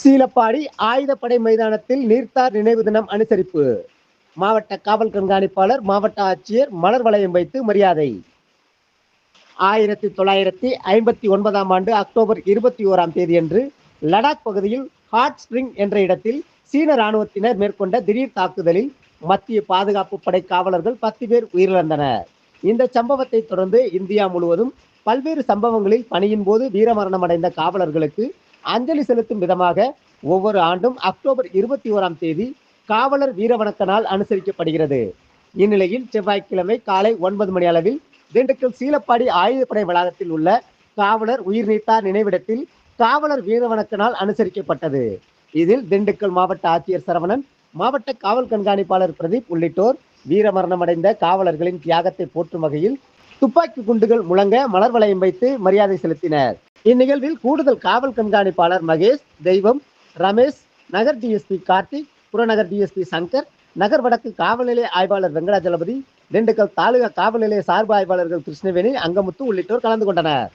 சீலப்பாடி ஆயுதப்படை மைதானத்தில் நீர்த்தார் நினைவு தினம் அனுசரிப்பு. மாவட்ட காவல் கண்காணிப்பாளர் மாவட்ட ஆட்சியர் மலர் வளையம் வைத்து மரியாதை. ஆயிரத்தி தொள்ளாயிரத்தி ஐம்பத்தி ஒன்பதாம் ஆண்டு அக்டோபர் இருபத்தி ஓராம் தேதியன்று லடாக் பகுதியில் ஹாட் ஸ்பிரிங் என்ற இடத்தில் சீன ராணுவத்தினர் மேற்கொண்ட திடீர் தாக்குதலில் மத்திய பாதுகாப்பு படை காவலர்கள் பத்து பேர் உயிரிழந்தனர். இந்த சம்பவத்தை தொடர்ந்து இந்தியா முழுவதும் பல்வேறு சம்பவங்களில் பணியின் போது வீரமரணம் அடைந்த காவலர்களுக்கு அஞ்சலி செலுத்தும் விதமாக ஒவ்வொரு ஆண்டும் அக்டோபர் இருபத்தி ஓராம் தேதி காவலர் வீரவணக்க நாள் அனுசரிக்கப்படுகிறது. இந்நிலையில் செவ்வாய்க்கிழமை காலை ஒன்பது மணி அளவில் திண்டுக்கல் சீலப்பாடி ஆயுதப்படை வளாகத்தில் உள்ள காவலர் உயிர் நீத்தார் நினைவிடத்தில் காவலர் வீரவணக்க நாள் அனுசரிக்கப்பட்டது. இதில் திண்டுக்கல் மாவட்ட ஆட்சியர் சரவணன் மாவட்ட காவல் கண்காணிப்பாளர் பிரதீப் உள்ளிட்டோர் வீரமரணம் அடைந்த காவலர்களின் தியாகத்தை போற்றும் வகையில் துப்பாக்கி குண்டுகள் முழங்க மலர் வளையம் வைத்து மரியாதை செலுத்தினர். இந்நிகழ்வில் கூடுதல் காவல் கண்காணிப்பாளர் மகேஷ் தெய்வம் ரமேஷ் நகர் டிஎஸ்பி கார்த்திக் புறநகர் டிஎஸ்பி சங்கர் நகர் வடக்கு காவல் நிலைய ஆய்வாளர் வெங்கடாஜலபதி திண்டுக்கல் தாலுகா காவல் நிலைய சார்பு ஆய்வாளர்கள் கிருஷ்ணவேணி அங்கமுத்து உள்ளிட்டோர் கலந்து கொண்டனர்.